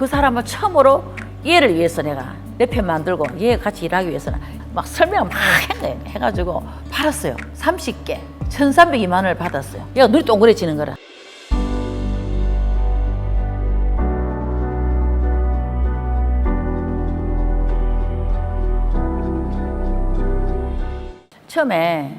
그 사람을 처음으로 얘를 위해서 내가 내 편 만들고 얘 같이 일하기 위해서는 막 설명을 거예요. 해가지고 팔았어요. 30개. 1,302만 원을 받았어요. 얘가 눈이 동그래지는 거라. 처음에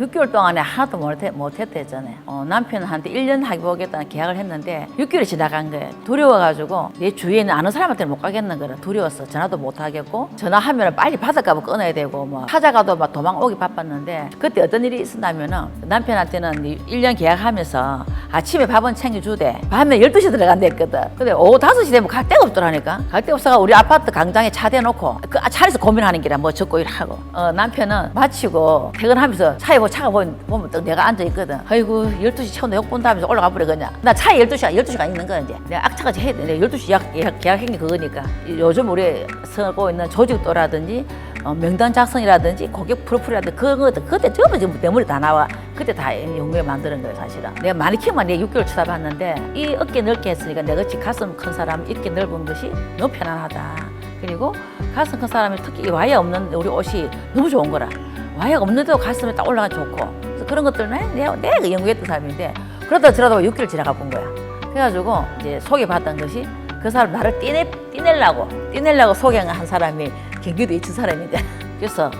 6개월 동안에 하나도 못했, 못했대잖아요. 어, 남편한테 1년 하기 보겠다는 계약을 했는데 6개월이 지나간 거예요. 두려워가지고 내 주위에 있는 아는 사람한테는 못 가겠는 거라 두려웠어. 전화도 못 하겠고 전화하면 빨리 받을까봐 끊어야 되고 뭐 찾아가도 막 도망 오기 바빴는데 그때 어떤 일이 있었냐면은 남편한테는 1년 계약하면서 아침에 밥은 챙겨주대. 밤에 12시 들어간댔거든. 근데 오후 5시 되면 갈 데가 없더라니까. 갈데 없어가 우리 아파트 강당에 차 대놓고 그 차에서 고민하는 기라 뭐 적고 일하고. 어, 남편은 마치고 퇴근하면서 차에 뭐 차가 보면, 또 내가 앉아있거든. 아이고 12시 채우는욕 본다면서 올라가 버려 그냥. 나 차에 12시가 12시가 있는 거야 이제. 내가 악차까지 해야 돼. 내가 12시 예약, 예약, 계약한 게 그거니까. 요즘 우리 쓰고 있는 조직도라든지 어, 명단 작성이라든지 고객 프로필이라든지 것들 그때 전부 지금 내 머리 다 나와. 그때 다 연구에 만드는 거예요 사실은. 내가 마니킹만 내 6개월 쳐다봤는데 이 어깨 넓게 했으니까 내가 지. 가슴 큰 사람 이렇게 넓은 것이 너무 편안하다. 그리고 가슴 큰 사람이 특히 이 와이어 없는 우리 옷이 너무 좋은 거라. 와이어가 없는데도 가슴에 딱 올라가 좋고. 그래서 그런 것들은 내가, 내가 연구했던 사람인데 그러다 저러다 6개월 지나가 본 거야. 그래가지고 이제 소개받던 것이 그 사람 나를 띠내, 띠내려고 띠내려고 소개한 사람이 경기도 이천 사람인데. 그래서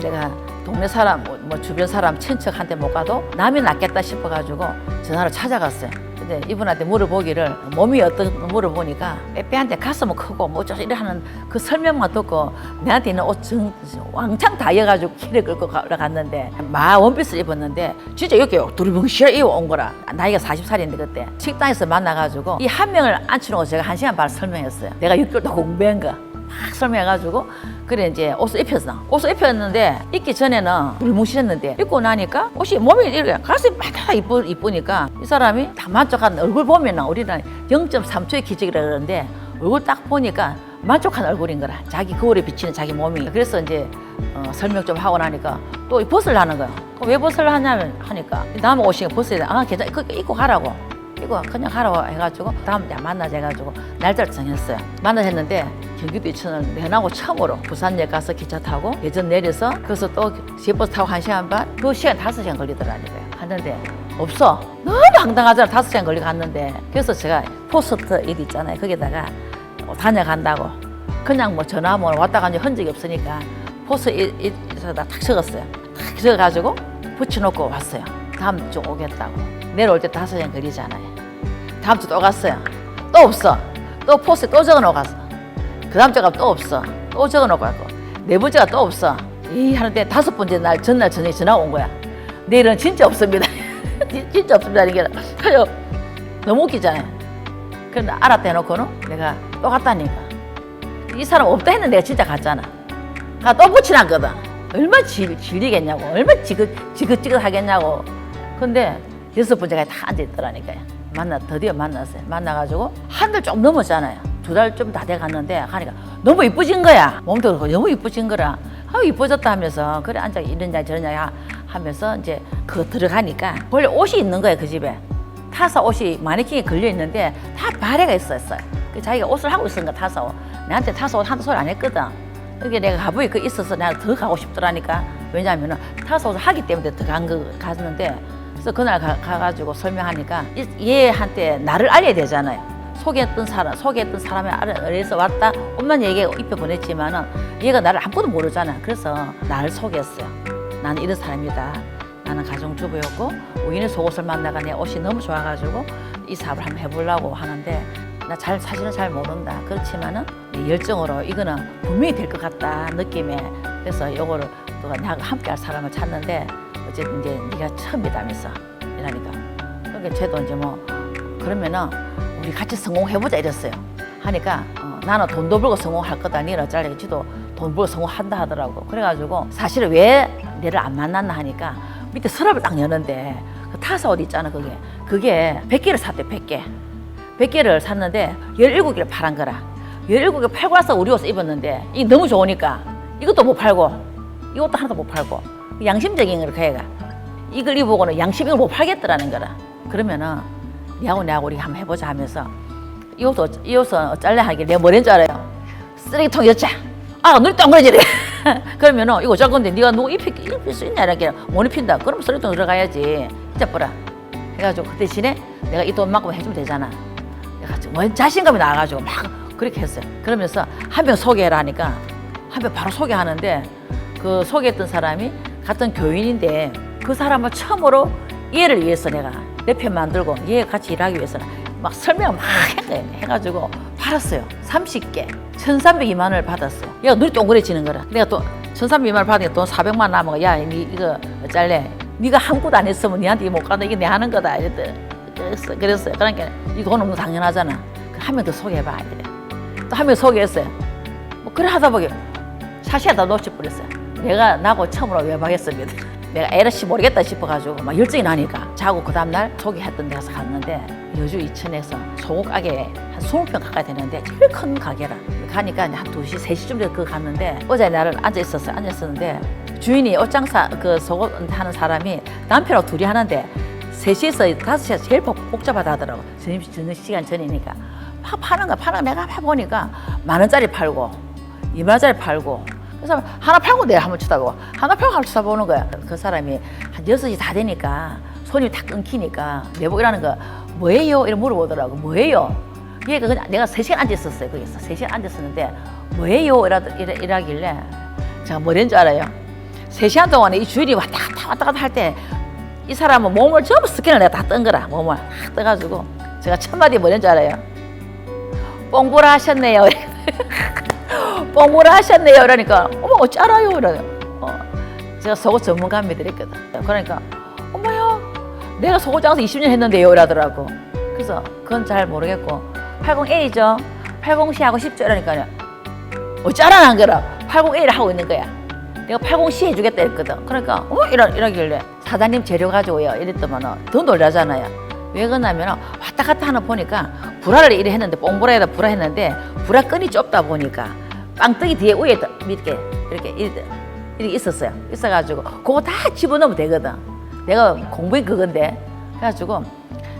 내가 동네 사람 뭐, 뭐 주변 사람 친척한테 못 가도 남이 낫겠다 싶어가지고 전화를 찾아갔어요. 근데 이분한테 물어보기를 몸이 어떤 물어보니까 빼빼한테 가슴은 크고 뭐저 이래 하는 그 설명만 듣고 내한테 있는 옷 정, 왕창 다 이어가지고 길에 끌고 가러 갔는데 마 원피스를 입었는데 진짜 이렇게 두리뭉실 입어 온 거라. 나이가 40살인데 그때. 식당에서 만나가지고 이 한 명을 앉혀놓고 제가 한 시간 반 설명했어요. 내가 6개월 동안 공부한 거 막 설명해가지고 그래 이제 옷을 입혔어. 옷을 입혔는데 입기 전에는 불무실했는데 입고 나니까 옷이 몸이 이렇게 가슴이 막 이쁘, 이쁘니까 이 사람이 다 만족한 얼굴 보면은 우리는 0.3초의 기적이라 그러는데 얼굴 딱 보니까 만족한 얼굴인 거라. 자기 거울에 비치는 자기 몸이. 그래서 이제 어, 설명 좀 하고 나니까 또이 벗을 하는 거야. 왜 벗을 하냐면 하니까 남 옷이 벗어야 돼. 아 괜찮아. 그거 입고 가라고. 이거 그냥 가라고 해가지고 다음 날 만나자 해가지고 날짜를 정했어요. 만나자 했는데 경기도 이천을 내나고 처음으로 부산역 가서 기차 타고 예전 내려서 거기서 또 시버스 타고 한 시간 반, 그 시간 다섯 시간 걸리더라니까요. 갔는데 없어. 너무 황당하잖아. 다섯 시간 걸리고 갔는데 그래서 제가 포스트 일 있잖아요. 거기다가 어, 다녀간다고 그냥 뭐 전화 뭐 왔다 간적 흔적이 없으니까 포스트 일에다 탁 적었어요. 탁 적어가지고 붙여놓고 왔어요. 다음 주 오겠다고. 내려올 때 다섯 시간 걸리잖아요. 다음 주 또 갔어요. 또 없어. 또 포스에 또 적어놓고 갔어. 그 주가 또 없어. 또 적어놓고 갔고. 네 번째가 또 없어. 이 하는데 다섯 번째 날 전날 저녁에 전화 온 거야. 내일은 진짜 없습니다. 진- 진짜 없습니다. 이게 그래요. 너무 웃기잖아요. 그런데 알았다 해놓고는 내가 또 갔다니까. 이 사람 없다 했는데 내가 진짜 갔잖아. 가또 붙여놨거든. 얼마나 질, 질리겠냐고. 얼마나 지긋, 지긋지긋 하겠냐고. 근데 여섯 번째가 다 앉아있더라니까요. 만나, 드디어 만났어요. 만나가지고 한 달 좀 넘었잖아요. 두 달 좀 다 돼 갔는데 하니까 너무 이쁘진 거야. 몸도 그렇고 너무 이쁘진 거라. 아, 이뻐졌다 하면서 그래 앉아 이러냐 저러냐 하- 하면서 이제 그 들어가니까 원래 옷이 있는 거야 그 집에. 타사 옷이 마네킹에 걸려 있는데 다 발에가 있었어요. 그 자기가 옷을 하고 있으니까 타사 옷. 나한테 타사 옷 한다 소리 안 했거든. 그게 내가 가부에 그 있어서 내가 더 가고 싶더라니까. 왜냐하면은 타사 옷을 하기 때문에 더간거 갔는데 그래서 그날 가, 가가지고 설명하니까 이- 얘한테 나를 알려야 되잖아요. 소개했던 사람, 소개했던 사람에 알아서 왔다. 엄만 얘기 입혀 보냈지만은 얘가 나를 아무것도 모르잖아. 그래서 나를 소개했어요. 나는 이런 사람이다. 나는 가정주부였고 우연히 속옷을 만나가 내 옷이 너무 좋아가지고 이 사업을 한번 해보려고 하는데 나 잘 사실은 잘 모른다. 그렇지만은 이 열정으로 이거는 분명히 될 것 같다 느낌에 그래서 요거를 너가 나하고 함께할 사람을 찾는데 어쨌든 이제 네가 처음이다면서 이러니까 그러니까 쟤도 이제 뭐 그러면은 우리 같이 성공해보자 이랬어요. 하니까 어, 나는 돈도 벌고 성공할 거다. 니는 어쩌려고 지도 돈 벌고 성공한다 하더라고. 그래가지고 사실은 왜 얘를 안 만났나 하니까 밑에 서랍을 딱 여는데 그 타사 옷 있잖아 그게 그게 100개를 샀대 100개 100개를 샀는데 17개를 팔은 거라 17개 팔고 나서 우리 옷을 입었는데 이 너무 좋으니까 이것도 못 팔고 이것도 하나도 못 팔고 양심적인 그 애가 이걸 입어보고는 양심 이걸 못 팔겠더라는 거라 그러면은 니하고 내하고 우리 한번 해보자 하면서 이 옷, 이 옷은 어쩔래 하길래 내가 뭐랬는 줄 알아요? 쓰레기통 여자. 아, 눈이 동그래지래. 그러면은 이거 어쩔 건데 네가 누구 입힐, 입힐 수 있냐 이렇게 못 입힌다. 그럼 쓰레기통 들어가야지. 진짜 뻐라. 해가지고 그 대신에 내가 이 돈만큼 해주면 되잖아. 해가지고 원 자신감이 나와가지고 막 그렇게 했어요. 그러면서 한 명 소개해라 하니까 한 명 바로 소개하는데 그 소개했던 사람이 같은 교인인데 그 사람을 처음으로 얘를 위해서 내가 내 편 만들고 얘 같이 일하기 위해서 막 설명 막 해- 해가지고 팔았어요. 30개. 1,302만 원을 받았어요. 얘가 눈이 동그래지는 거라. 내가 또 1,302만 원 받으니까 돈 400만 남은 야, 니 이거 어쩔래? 네가 아무것도 안 했으면 니한테 못 간다. 이게 내 하는 거다. 이랬더니 그랬어, 그랬어요. 그러니까 이돈 없는 거 당연하잖아. 한 명 더 소개해봐. 이래. 또한 명 소개했어요. 뭐 그래 하다 보니 샤시하다 놓쳐버렸어요. 내가 나고 처음으로 외박했습니다. 내가 에러씨 모르겠다 싶어가지고 막 열정이 나니까 자고 그 다음날 소개했던 데 가서 갔는데 여주 이천에서 소고 가게 한 20평 가까이 되는데 제일 큰 가게라 가니까 한 2시, 3시쯤 되고 그 갔는데 어제 나를 앉아 있었어요. 앉아 있었는데 주인이 옷장사 그 속옷 하는 사람이 남편하고 둘이 하는데 3시에서 5시에 제일 복- 복잡하다 하더라고. 점심, 저녁 시간 전이니까. 막 파는 거, 파는 거 내가 막 보니까 만 원짜리 팔고, 2만 원짜리 팔고. 그래서 하나 팔고 내가 한번 쳐다보고, 하나 팔고 한번 쳐다보는 거야. 그 사람이 한 6시 다 되니까 손이 다 끊기니까 내보고 이러는 거 뭐예요? 이렇게 물어보더라고. 뭐예요? 얘가 그냥 내가 3시간 앉아 있었어요. 거기서. 3시간 앉아 있었는데 뭐예요? 이라, 이라, 이라길래 제가 뭐랬는 줄 알아요? 3시간 동안에 이 주인이 왔다 갔다 왔다 갔다 할 때 이 사람은 몸을 전부 스캔을 내가 다 뜬 거라 몸을 다 떠가지고 제가 첫 마디 뭐랬는 줄 알아요? 뽕보라 하셨네요. 뽕보라 하셨네요. 이러니까 어머 어찌 알아요? 이래요. 어, 제가 속옷 전문가입니다. 이랬거든. 그러니까 어머요 내가 속옷 장사 20년 했는데요. 이러더라고. 그래서 그건 잘 모르겠고 80A죠. 80C 하고 싶죠. 이러니까요. 어찌 알아난 거라 80A를 하고 있는 거야. 내가 80C 해주겠다 했거든. 그러니까 어머 이러, 이러길래 사장님 재료 가져오요. 이랬더만 더 놀라잖아요. 왜 그러냐면 왔다 갔다 하는 보니까 불화를 이래 했는데 뽕보라에다 불화 했는데 불화 끈이 좁다 보니까 빵떡이 뒤에 위에 이렇게 이렇게, 이렇게 있었어요. 있어가지고 그거 다 집어넣으면 되거든. 내가 공부한 그건데 그래가지고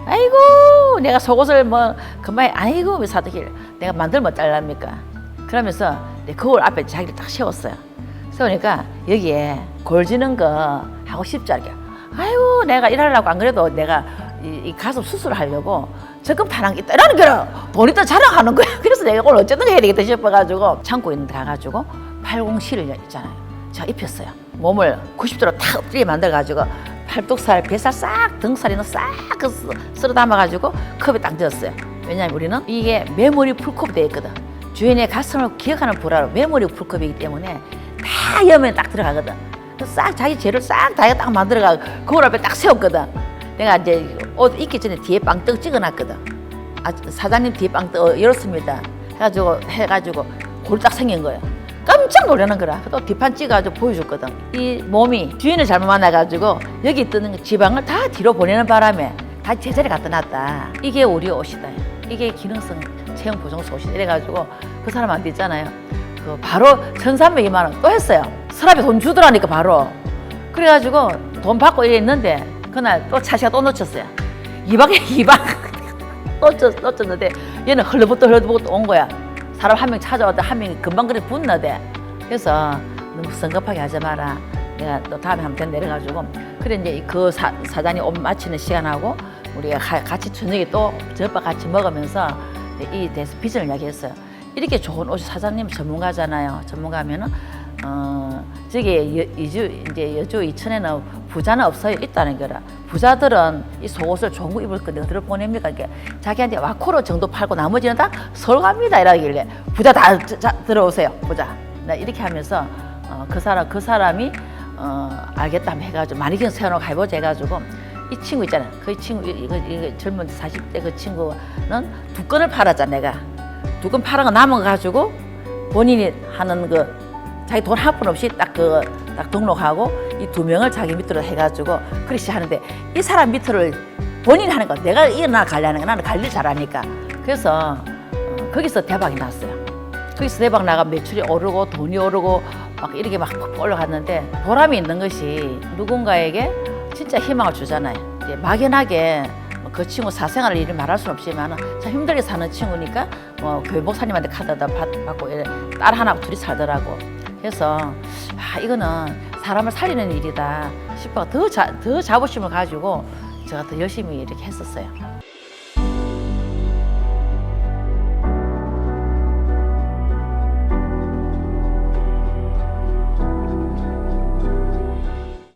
아이고 내가 속옷을 뭐 금방 아이고 사드길 내가 만들면 잘랍니까? 그러면서 내 거울 앞에 자기를 딱 세웠어요. 세우니까 여기에 골 지는 거 하고 싶지 않게 아이고 내가 일하려고 안 그래도 내가 이, 이 가슴 수술하려고 적금 타는 게 있다라는 거라 돈 있다 자랑하는 거야. 그래서 내가 오늘 어쨌든 해야 되겠다 싶어가지고 창고에 있는 데 가가지고 80실을 있잖아요. 제가 입혔어요. 몸을 90도로 탁 엎드리게 만들어가지고 팔뚝살, 뱃살 싹, 등살이는 싹그 쓸어 담아가지고 컵에 딱 넣었어요. 왜냐하면 우리는 이게 메모리 풀컵이 되어 있거든. 주인의 가슴을 기억하는 불화로 메모리 풀컵이기 때문에 다 여면 딱 들어가거든. 싹 자기 재료 싹다 딱 만들어가 거울 앞에 딱 세웠거든. 내가 이제 옷 입기 전에 뒤에 빵떡 찍어놨거든. 아, 사장님 뒤에 빵떡 열었습니다. 해가지고 해가지고 골딱 생긴 거예요. 깜짝 놀라는 거라. 또 뒷판 찍어가지고 보여줬거든. 이 몸이 주인을 잘못 만나가지고 여기 뜨는 지방을 다 뒤로 보내는 바람에 다 제자리 갖다 놨다. 이게 우리 옷이다. 이게 기능성 체형 보정소 옷이다. 이래가지고 그 사람한테 있잖아요. 그 바로 1,302만 원 또 했어요. 서랍에 돈 주더라니까 바로. 그래가지고 돈 받고 이랬는데 그날 또 차시가 또 놓쳤어요. 이박에 이박 놓쳤, 놓쳤는데 얘는 흘러붙어 흘러붙어 온 거야. 사람 한 명 찾아왔다 한 명이 금방 그래 붙나대. 그래서 너무 성급하게 하지 마라. 내가 또 다음에 한번 내려가지고 그래 이제 그 사, 사장님 옷 마치는 시간하고 우리가 가- 같이 저녁에 또 저녁밥 같이 먹으면서 이 대해서 비전을 이야기했어요. 이렇게 좋은 옷 사장님 전문가잖아요. 전문가면은 어 저기 여, 이주 이제 여주 이천에는 부자는 없어요 있다는 거라. 부자들은 이 속옷을 거 입을 거 내가 들어 보냅니까? 이게 자기한테 와코로 정도 팔고 나머지는 다 서울 갑니다 이러길래 부자 다 자, 자, 들어오세요 부자. 나 이렇게 하면서 어, 그 사람 그 사람이 어, 알겠다 해가지고 마니킹 세워놓고 해보자 해가지고 이 친구 있잖아. 그 친구 이거, 이거 젊은 40대 그 친구는 두 건을 팔았잖아 내가. 두 건 팔은 거 남은 거 가지고 본인이 하는 그 자기 돈 한 푼 없이 딱 그 딱 등록하고 이 두 명을 자기 밑으로 해가지고 그렇게 하는데 이 사람 밑으를 본인이 하는 거 내가 일어나 관리하는 거 나는 관리 잘하니까 그래서 어, 거기서 대박이 났어요. 거기서 대박 나가 매출이 오르고 돈이 오르고 막 이렇게 막팍 올라갔는데 보람이 있는 것이 누군가에게 진짜 희망을 주잖아요. 이제 막연하게 뭐그 친구 사생활을 이리 말할 수는 없지만 참 힘들게 사는 친구니까 뭐 교회 목사님한테 카드다 받- 받고 딸 하나 둘이 살더라고. 그래서 아 이거는 사람을 살리는 일이다 싶어 더, 자, 더 자부심을 가지고 제가 더 열심히 이렇게 했었어요.